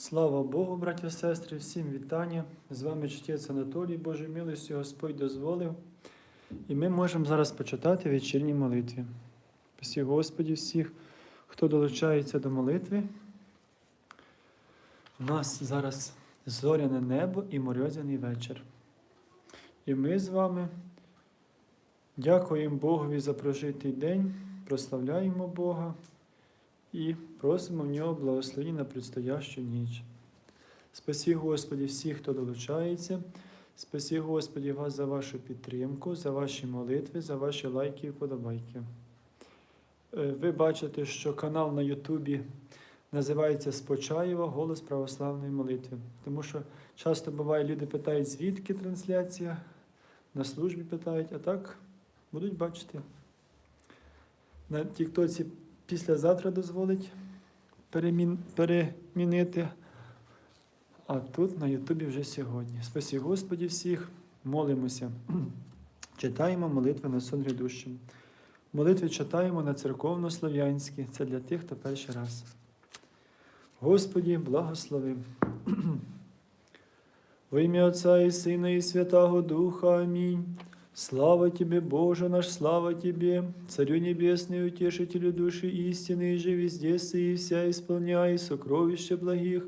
Слава Богу, браті і сестри, всім вітання. З вами чтець Анатолій, Божою милостю Господь дозволив. І ми можемо зараз почитати вечірні молитві. Спасі Господі всіх, хто долучається до молитви. У нас зараз зоряне небо і морозяний вечір. І ми з вами дякуємо Богові за прожитий день, прославляємо Бога і просимо в нього благословення на предстоящу ніч. Спасі Господі всіх, хто долучається. Спасі Господі вас за вашу підтримку, за ваші молитви, за ваші лайки і вподобайки. Е, Ви бачите, що канал на Ютубі називається Спочаєва Голос православної молитви. Тому що часто буває, люди питають, звідки трансляція, на службі питають, а так будуть бачити. На Тіктоці післязавтра дозволить перемін, перемінити. А тут на Ютубі вже сьогодні. Спасі Господі всіх, молимося. Читаємо молитви на сон грядущим. Молитви читаємо на церковно-слов'янські. Це для тих, хто перший раз. Господі, благослови. Во ім'я Отця і Сина, і Святого Духа. Амінь. Слава Тебе, Боже наш, слава Тебе, Царю Небесный, Утешителю души истины, и же везде и вся исполняй сокровища благих,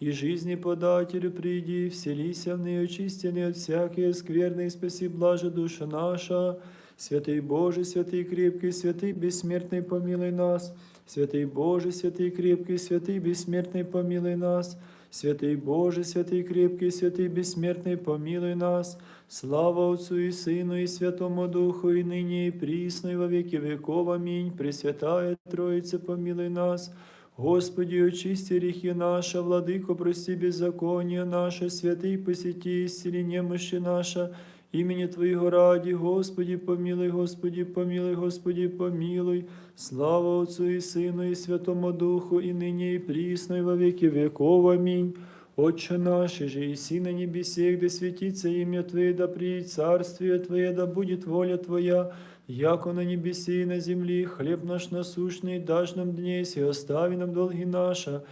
и жизни подателю приди, вселися в нее очистенный от всякой скверной, и спаси блаже душа наша. Святый Боже, святый крепкий, святый бессмертный, помилуй нас. Святый Боже, святый крепкий, святый бессмертный, помилуй нас. Святый Боже, святый крепкий, святый бессмертный, помилуй нас. Слава Отцу и Сыну и Святому Духу, и ныне и присно, и во веки веков. Аминь. Пресвятая Троица, помилуй нас. Господи, очисти грехи наши, Владыко, прости беззаконие наше, святый посети, исцели немощи наша, имени Твоего ради, Господи, помилуй, Господи, помилуй, Господи, помилуй. Слава Отцу и Сыну и Святому Духу, и ныне и присно, и во веки веков. Аминь. Отче наш, же и си на небесе, да светится имя Твое, да приедет царствие Твое, да будет воля Твоя, яко на небесе и на земле, хлеб наш насущный дашь нам днесь, и остави нам долги наши,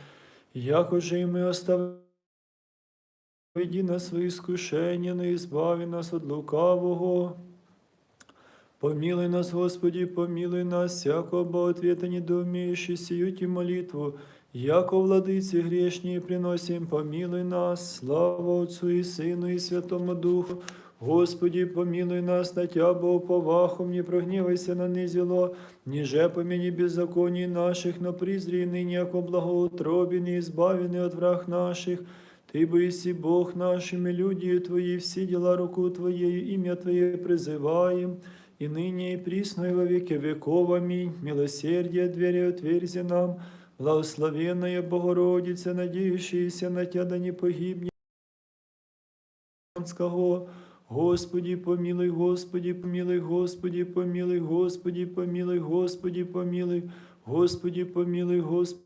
яко же и мы оставляем Веди нас свои искушения, но избави нас от лукавого. Помилуй нас, Господи, помилуй нас, всякого Богоответа недоумеющий сию ти молитву, яко владиці грешні приносим, помилуй нас, слава Отцу і Сину, і Святому Духу. Господи, помилуй нас, на Тя, Бо повахом, не прогневайся на низело, ниже помяни беззаконий наших, но призри ныне, яко благоутробе, не избавленный от враг наших, Ты боиси Бог нашими люди Твои, все дела руку Твоею, имя Твое призываем, и ныне и присно и во веки веков. Аминь. Милосердие двери отверзи нам, благословенная Богородица, надеющаяся на Тя, да не погибнет. Господи, помилуй, Господи, помилуй, Господи, помилуй, Господи, помилуй, Господи, помилуй, Господи, помилуй, Господи.